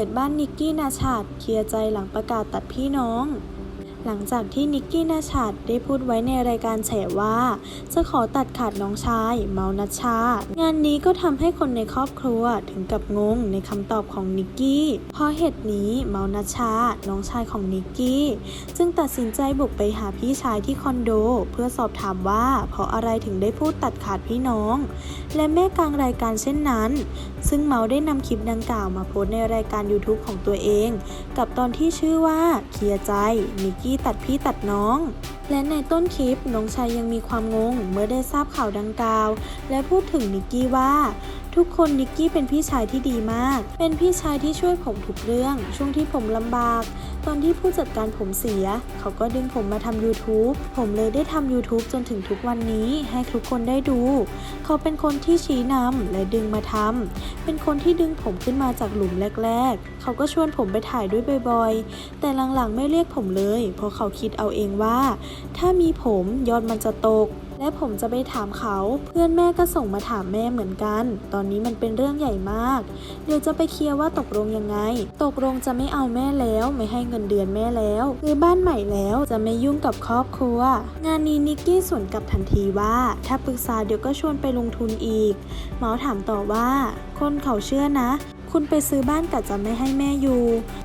ิดบ้านนิกกี้นาชาดเคลียร์ใจหลังประกาศตัดพี่น้อง หลังจากที่นิกกี้นาชาดได้พูดไว้ในรายการแฉว่า จะขอตัดขาดน้องชาย เมานัชชา งานนี้ก็ทำให้คนในครอบครัวถึงกับงงในคำตอบของนิกกี้ เพราะเหตุนี้เมานัชชา น้องชายของนิกกี้ จึงตัดสินใจบุกไปหาพี่ชายที่คอนโด เพื่อสอบถามว่า เพราะอะไรถึงได้พูดตัดขาดพี่น้อง และแม่กลางรายการเช่นนั้น ซึ่งเมาได้นำคลิปดังกล่าวมาโพสในรายการ YouTube ของตัวเอง กับตอนที่ชื่อว่าเคลียร์ใจนิกกี้ตัดพี่ตัดน้อง และในต้นคลิปน้องชายยังมีความงงเมื่อได้ทราบข่าวดังกล่าว และพูดถึงนิกกี้ว่าทุกคนนิกกี้เป็นพี่ชายที่ดีมาก เป็นพี่ชายที่ช่วยผมทุกเรื่อง ช่วงที่ผมลำบาก ตอนที่ผู้จัดการผมเสีย เขาก็ดึงผมมาทำ YouTube ผมเลยได้ทำ YouTube จนถึงทุกวันนี้ให้ทุกคนได้ดู เขาเป็นคนที่ชี้นำและดึงมาทำ เป็นคนที่ดึงผมขึ้นมาจากหลุมแรก ๆ เขาก็ชวนผมไปถ่ายด้วยบ่อยๆ แต่หลังๆไม่เรียกผมเลย เพราะเขาคิดเอาเองว่าถ้ามีผมยอดมันจะตก และผมจะไปถามเขา เพื่อนแม่ก็ส่งมาถามแม่เหมือนกัน ตอนนี้มันเป็นเรื่องใหญ่มาก เดี๋ยวจะไปเคลียร์ว่าตกลงยังไง ตกลงจะไม่เอาแม่แล้ว ไม่ให้เงินเดือนแม่แล้วซื้อบ้านใหม่แล้วจะไม่ยุ่งกับครอบครัว งานนี้นิกกี้สวนกลับทันทีว่า ถ้าปรึกษาเดี๋ยวก็ชวนไปลงทุนอีกเมาส์ถามต่อว่า คนเขาเชื่อนะคุณไปซื้อบ้านกะจะไม่ให้แม่อยู่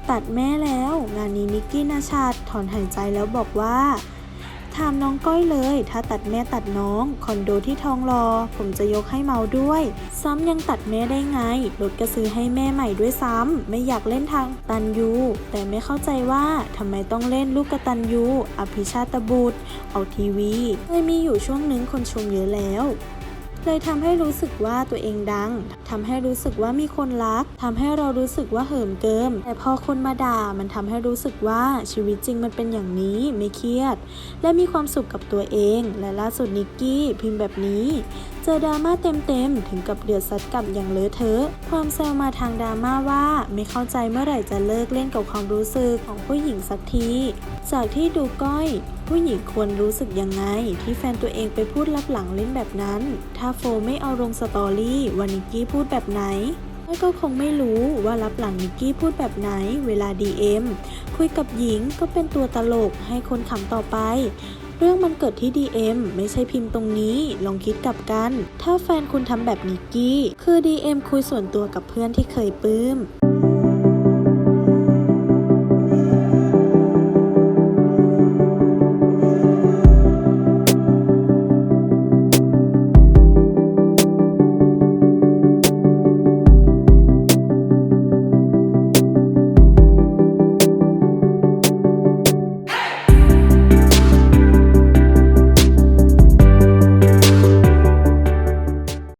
ตัดแม่แล้ว งานนี้นิกกี้นาชาดถอนหายใจแล้วบอกว่า ถามน้องก้อยเลย ถ้าตัดแม่ตัดน้อง คอนโดที่ทองรอ ผมจะยกให้เมาด้วย ซ้ำยังตัดแม่ได้ไงรถก็ซื้อให้แม่ใหม่ด้วยซ้ำไม่อยากเล่นทางตันยูแต่ไม่เข้าใจว่าทำไมต้องเล่นลูกกตันยูอภิชาตบุตร เอาทีวีเคยมีอยู่ช่วงนึงคนชมเยอะแล้ว เลยทำให้รู้สึกว่าตัวเองดัง ทำให้รู้สึกว่ามีคนรักทำให้เรารู้สึกว่าเหิมเกิม แต่พอคนมาด่ามันทำให้รู้สึกว่าชีวิตจริงมันเป็นอย่างนี้ไม่เครียด และมีความสุขกับตัวเอง และล่าสุดนิกกี้พิมพ์แบบนี้ เจอดราม่าเต็มๆถึงกับเดือดซัดกลับอย่างเลอะเทอะ ความแซวมาทางดราม่าว่าไม่เข้าใจเมื่อไหร่จะเลิกเล่นกับความรู้สึกของผู้หญิงสักที จากที่ดูก้อยผู้หญิงควรรู้สึกยังไง ที่แฟนตัวเองไปพูดลับหลังเล่นแบบนั้น ถ้าโฟไม่เอาลงสตอรี่วานิกกี้พูดแบบไหนก้อยก็คงไม่รู้ว่ารับหลังนิกกี้พูดแบบไหนเวลา DM คุยกับหญิงก็เป็นตัวตลกให้คนขำต่อไป เรื่องมันเกิดที่ DM ไม่ใช่พิมพ์ตรงนี้ ลองคิดกลับกัน ถ้าแฟนคุณทำแบบนิกกี้ คือ DM คุยส่วนตัวกับเพื่อนที่เคยปลื้ม